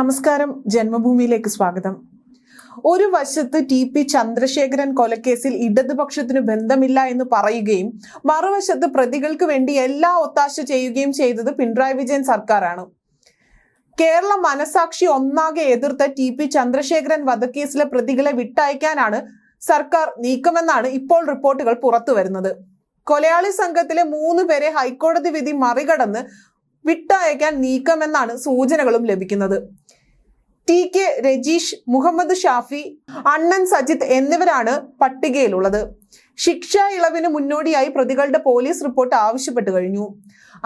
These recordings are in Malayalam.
നമസ്കാരം. ജന്മഭൂമിയിലേക്ക് സ്വാഗതം. ഒരു വശത്ത് ടി പി ചന്ദ്രശേഖരൻ കൊലക്കേസിൽ ഇടതുപക്ഷത്തിന് ബന്ധമില്ല എന്ന് പറയുകയും മറുവശത്ത് പ്രതികൾക്ക് വേണ്ടി എല്ലാ ഒത്താശ ചെയ്യുകയും ചെയ്തത് പിണറായി വിജയൻ സർക്കാരാണ്. കേരള മനസാക്ഷി ഒന്നാകെ എതിർത്ത ടി പി ചന്ദ്രശേഖരൻ വധക്കേസിലെ പ്രതികളെ വിട്ടയക്കാനാണ് സർക്കാർ നീക്കമെന്നാണ് ഇപ്പോൾ റിപ്പോർട്ടുകൾ പുറത്തു വരുന്നത്. കൊലയാളി സംഘത്തിലെ മൂന്ന് പേരെ ഹൈക്കോടതി വിധി മറികടന്ന് വിട്ടയക്കാൻ നീക്കമെന്നാണ് സൂചനകളും ലഭിക്കുന്നത്. ടി കെ രജീഷ് മുഹമ്മദ് ഷാഫി അണ്ണൻ സജിത്ത് എന്നിവരാണ് പട്ടികയിലുള്ളത്. ശിക്ഷാ ഇളവിന് മുന്നോടിയായി പ്രതികളുടെ പോലീസ് റിപ്പോർട്ട് ആവശ്യപ്പെട്ടു കഴിഞ്ഞു.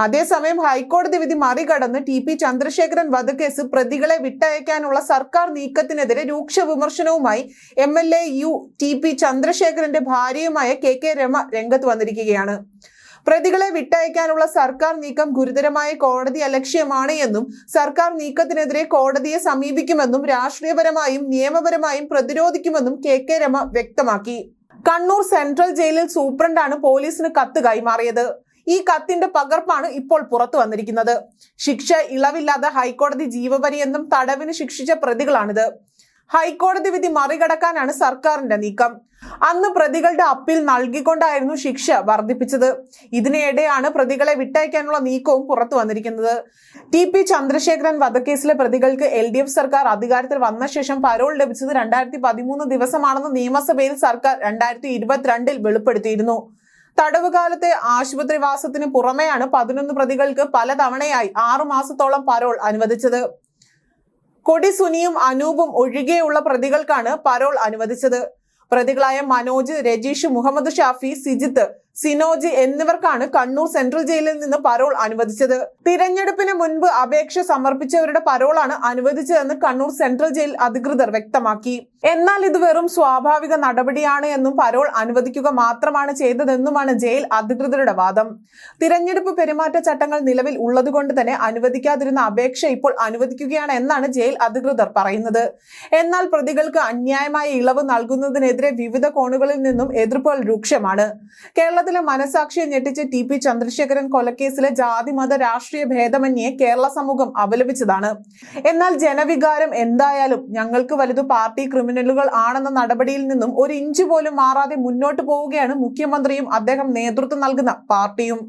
അതേസമയം ഹൈക്കോടതി വിധി മറികടന്ന് ടി പി ചന്ദ്രശേഖരൻ വധക്കേസ് പ്രതികളെ വിട്ടയക്കാനുള്ള സർക്കാർ നീക്കത്തിനെതിരെ രൂക്ഷ വിമർശനവുമായി എം എൽ എ യു ടി പി ചന്ദ്രശേഖരന്റെ ഭാര്യയുമായ കെ കെ രമ രംഗത്ത് വന്നിരിക്കുകയാണ്. പ്രതികളെ വിട്ടയക്കാനുള്ള സർക്കാർ നീക്കം ഗുരുതരമായ കോടതി അലക്ഷ്യമാണ് എന്നും സർക്കാർ നീക്കത്തിനെതിരെ കോടതിയെ സമീപിക്കുമെന്നും രാഷ്ട്രീയപരമായും നിയമപരമായും പ്രതിരോധിക്കുമെന്നും കെ കെ രമ വ്യക്തമാക്കി. കണ്ണൂർ സെൻട്രൽ ജയിലിൽ സൂപ്രണ്ടാണ് പോലീസിന് കത്ത് കൈമാറിയത്. ഈ കത്തിന്റെ പകർപ്പാണ് ഇപ്പോൾ പുറത്തു വന്നിരിക്കുന്നത്. ശിക്ഷ ഇളവില്ലാതെ ഹൈക്കോടതി ജീവപര്യന്തം തടവിന് ശിക്ഷിച്ച പ്രതികളാണിത്. ഹൈക്കോടതി വിധി മറികടക്കാനാണ് സർക്കാരിന്റെ നീക്കം. അന്ന് പ്രതികളുടെ അപ്പീൽ നൽകിക്കൊണ്ടായിരുന്നു ശിക്ഷ വർദ്ധിപ്പിച്ചത്. ഇതിനിടെയാണ് പ്രതികളെ വിട്ടയക്കാനുള്ള നീക്കവും പുറത്തു വന്നിരിക്കുന്നത്. ടി പി ചന്ദ്രശേഖരൻ വധക്കേസിലെ പ്രതികൾക്ക് എൽ ഡി എഫ് സർക്കാർ അധികാരത്തിൽ വന്ന ശേഷം പരോൾ ലഭിച്ചത് രണ്ടായിരത്തി പതിമൂന്ന് ദിവസമാണെന്ന് നിയമസഭയിൽ സർക്കാർ രണ്ടായിരത്തി ഇരുപത്തിരണ്ടിൽ വെളിപ്പെടുത്തിയിരുന്നു. തടവുകാലത്തെ ആശുപത്രിവാസത്തിന് പുറമെയാണ് പതിനൊന്ന് പ്രതികൾക്ക് പലതവണയായി ആറു മാസത്തോളം പരോൾ അനുവദിച്ചത്. കൊടി സുനിയും അനൂപും ഒഴികെയുള്ള പ്രതികൾക്കാണ് പരോൾ അനുവദിച്ചത്. പ്രതികളായ മനോജ് രജീഷ് മുഹമ്മദ് ഷാഫി സിജിത്ത് സിനോജ് എന്നിവർക്കാണ് കണ്ണൂർ സെൻട്രൽ ജയിലിൽ നിന്ന് പരോൾ അനുവദിച്ചത്. തിരഞ്ഞെടുപ്പിന് മുൻപ് അപേക്ഷ സമർപ്പിച്ചവരുടെ പരോളാണ് അനുവദിച്ചതെന്ന് കണ്ണൂർ സെൻട്രൽ ജയിൽ അധികൃതർ വ്യക്തമാക്കി. എന്നാൽ ഇത് വെറും സ്വാഭാവിക നടപടിയാണ് എന്നും പരോൾ അനുവദിക്കുക മാത്രമാണ് ചെയ്തതെന്നുമാണ് ജയിൽ അധികൃതരുടെ വാദം. തിരഞ്ഞെടുപ്പ് പെരുമാറ്റച്ചട്ടങ്ങൾ നിലവിൽ ഉള്ളതുകൊണ്ട് തന്നെ അനുവദിക്കാതിരുന്ന അപേക്ഷ ഇപ്പോൾ അനുവദിക്കുകയാണ് എന്നാണ് ജയിൽ അധികൃതർ പറയുന്നത്. എന്നാൽ പ്രതികൾക്ക് അന്യായമായ ഇളവ് നൽകുന്നതിനെതിരെ വിവിധ കോണുകളിൽ നിന്നും എതിർപ്പുകൾ രൂക്ഷമാണ്. കേരളത്തിലെ മനസാക്ഷിയെ ഞെട്ടിച്ച് ടി പി ചന്ദ്രശേഖരൻ കൊലക്കേസിലെ ജാതി മത രാഷ്ട്രീയ ഭേദമന്യെ കേരള സമൂഹം അപലപിച്ചതാണ്. എന്നാൽ ജനവികാരം എന്തായാലും ഞങ്ങൾക്ക് വലുത് പാർട്ടി ക്രിമിനലുകൾ ആണെന്ന നടപടിയിൽ നിന്നും ഒരു ഇഞ്ച് പോലും മാറാതെ മുന്നോട്ട് പോവുകയാണ് മുഖ്യമന്ത്രിയും അദ്ദേഹം നേതൃത്വം നൽകുന്ന പാർട്ടിയും.